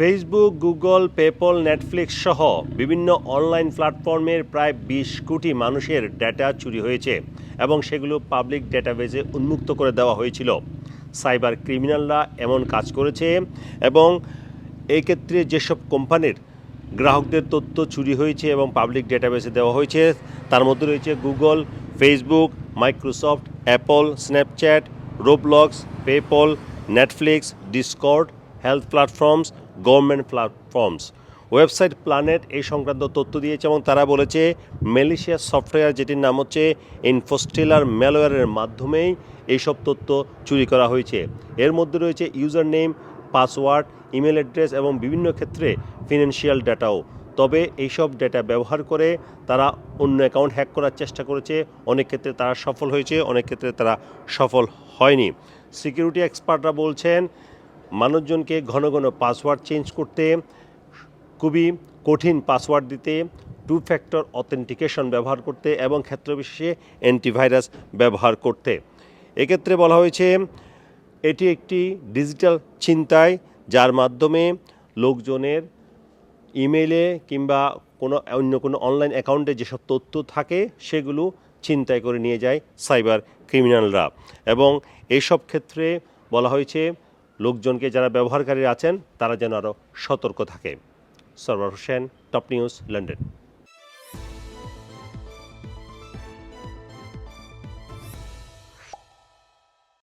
Facebook Google PayPal Netflix সহ বিভিন্ন online প্ল্যাটফর্মের প্রায় বিশ কোটি মানুষের ডেটা চুরি হয়েছে এবং সেগুলো পাবলিক ডেটাবেজে উন্মুক্ত করে দেওয়া হয়েছিল। সাইবার ক্রিমিনালরা এমন কাজ করেছে এবং এই ক্ষেত্রে যেসব কোম্পানির গ্রাহকদের তথ্য চুরি হয়েছে এবং পাবলিক ডেটাবেসে দেওয়া হয়েছে, তার মধ্যে রয়েছে Google Facebook Microsoft Apple Snapchat Roblox PayPal Netflix Discord health platforms government platforms website planet এই সংক্রান্ত তথ্য দিয়েছে এবং তারা বলেছে মেলিশিয়া সফটওয়্যার যেটির নাম হচ্ছে ইনফোস্টেলার ম্যালওয়্যারের মাধ্যমেই এইসব তথ্য চুরি করা হয়েছে। এর মধ্যে রয়েছে user name password email address এবং বিভিন্ন ক্ষেত্রে ফিনান্সিয়াল ডেটাও তবে এইসব ডেটা ব্যবহার করে তারা অন্য অ্যাকাউন্ট হ্যাক করার চেষ্টা করেছে। অনেক ক্ষেত্রে তারা সফল হয়েছে, অনেক ক্ষেত্রে তারা সফল হয়নি। সিকিউরিটি এক্সপার্টরা বলছেন মানুষজনকে ঘন ঘন পাসওয়ার্ড চেঞ্জ করতে, খুবই কঠিন পাসওয়ার্ড দিতে টু ফ্যাক্টর অথেন্টিকেশন ব্যবহার করতে এবং ক্ষেত্রবিশেষে অ্যান্টিভাইরাস ব্যবহার করতে। এক্ষেত্রে বলা হয়েছে, এটি একটি ডিজিটাল চিন্তায় যার মাধ্যমে লোকজনের ইমেলে কিংবা কোনো, অন্য কোনো অনলাইন অ্যাকাউন্টে যেসব তথ্য থাকে, সেগুলো চিন্তায় করে নিয়ে যায় সাইবার ক্রিমিনালরা এবং এইসব ক্ষেত্রে বলা হয়েছে লোকজনকে যারা ব্যবহারকারী আছেন তারা যেন আরও সতর্ক থাকে। Sarwar Hossain top news London.